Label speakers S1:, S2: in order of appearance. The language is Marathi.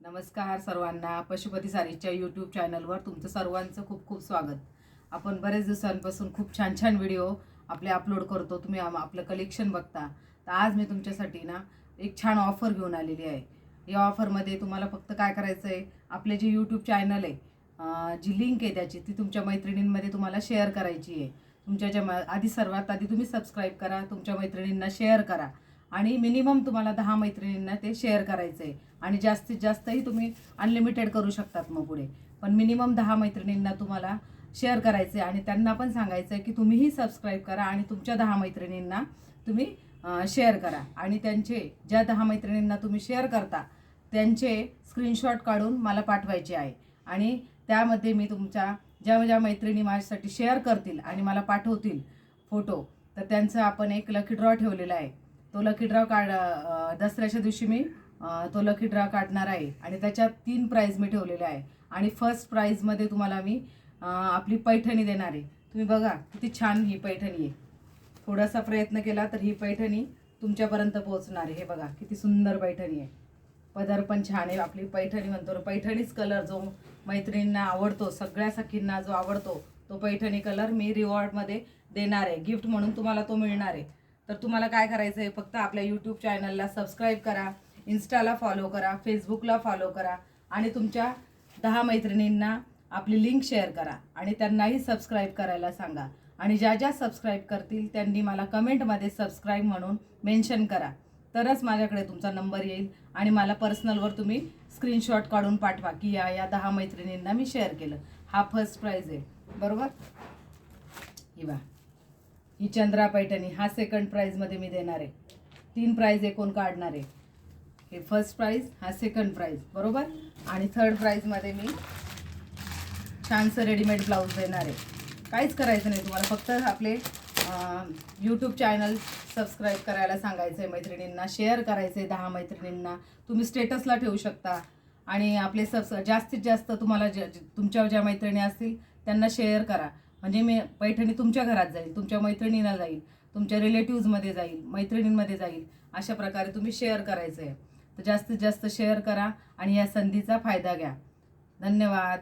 S1: नमस्कार सर्वांना पशुपती सारीच्या यूट्यूब चॅनलवर तुमचं सर्वांचं खूप खूप स्वागत. आपण बरेच दिवसांपासून खूप छान छान व्हिडिओ आपले अपलोड करतो तुम्ही आम- आपलं कलेक्शन बघता. तर आज मी तुमच्यासाठी ना एक छान ऑफर घेऊन आलेली आहे. या ऑफरमध्ये तुम्हाला फक्त काय करायचं आहे आपले जे यूट्यूब चॅनल आहे जी लिंक आहे त्याची ती तुमच्या मैत्रिणींमध्ये तुम्हाला शेअर करायची आहे. तुमच्या ज्या आधी सर्वात आधी तुम्ही सबस्क्राईब करा तुमच्या मैत्रिणींना शेअर करा. आणि मिनिमम तुम्हाला दहा मैत्रिणींना ते शेअर करायचं आहे आणि जास्तीत जास्तही तुम्ही अनलिमिटेड करू शकतात मग पुढे. पण मिनिमम दहा मैत्रिणींना तुम्हाला शेअर करायचं आहे आणि त्यांना पण सांगायचं आहे की तुम्हीही सबस्क्राईब करा आणि तुमच्या दहा मैत्रिणींना तुम्ही शेअर करा. आणि त्यांचे ज्या दहा मैत्रिणींना तुम्ही शेअर करता त्यांचे स्क्रीनशॉट काढून मला पाठवायचे आहे. आणि त्यामध्ये मी तुमच्या ज्या ज्या मैत्रिणी माझ्यासाठी शेअर करतील आणि मला पाठवतील फोटो तर त्यांचं आपण एक लकी ड्रॉ ठेवलेला आहे. तो लकी ड्रॉ काढ दसऱ्याच्या दिवशी मी तो लकी ड्रॉ काढणार आहे. आणि त्याच्यात तीन प्राईज मी ठेवलेले आहे. आणि फर्स्ट प्राईजमध्ये तुम्हाला मी आपली पैठणी देणार आहे. तुम्ही बघा किती छान ही पैठणी आहे. थोडासा प्रयत्न केला तर ही पैठणी तुमच्यापर्यंत पोहोचणार आहे. हे बघा किती सुंदर पैठणी आहे. पदर पण छान आहे. आपली पैठणी म्हणतो पैठणीच कलर जो मैत्रिणींना आवडतो सगळ्या सखींना जो आवडतो तो पैठणी कलर मी रिवॉर्डमध्ये देणार आहे. गिफ्ट म्हणून तुम्हाला तो मिळणार आहे. तर तुम्हाला काय करायचं आहे फक्त आपल्या यूट्यूब चॅनलला सबस्क्राईब करा इन्स्टाला फॉलो करा फेसबुकला फॉलो करा आणि तुमच्या दहा मैत्रिणींना आपली लिंक शेअर करा आणि त्यांनाही सबस्क्राईब करायला सांगा. आणि ज्या ज्या सबस्क्राईब करतील त्यांनी मला कमेंटमध्ये सबस्क्राईब म्हणून मेन्शन करा. तरच माझ्याकडे तुमचा नंबर येईल आणि मला पर्सनलवर तुम्ही स्क्रीनशॉट काढून पाठवा की या या दहा मैत्रिणींना मी शेअर केलं. हा फर्स्ट प्राईज आहे. बरोबर? ही बा ही चंद्रा पैठणी हा सेकंड प्राईजमध्ये मी देणार आहे. तीन प्राईज एकूण काढणार आहे. हे फर्स्ट प्राईज हा सेकंड प्राईज बरोबर? आणि थर्ड प्राईजमध्ये मी छानसं रेडीमेड ब्लाऊज देणार आहे. काहीच करायचं नाही तुम्हाला फक्त आपले यूट्यूब चॅनल सबस्क्राईब करायला सांगायचं आहे मैत्रिणींना शेअर करायचं आहे दहा मैत्रिणींना. तुम्ही स्टेटसला ठेवू शकता. आणि आपले सबस जास्तीत जास्त तुम्हाला ज्या तुमच्या ज्या मैत्रिणी असतील त्यांना शेअर करा. म्हणजे मी पैठणी तुमच्या घरात जाईल तुमच्या मैत्रिणीला जाईल तुमच्या रिलेटिव्हजमध्ये जाईल मैत्रिणींमध्ये जाईल अशा प्रकारे तुम्ही शेअर करायचं आहे तर जास्तीत जास्त शेअर करा आणि या संधीचा फायदा घ्या. धन्यवाद.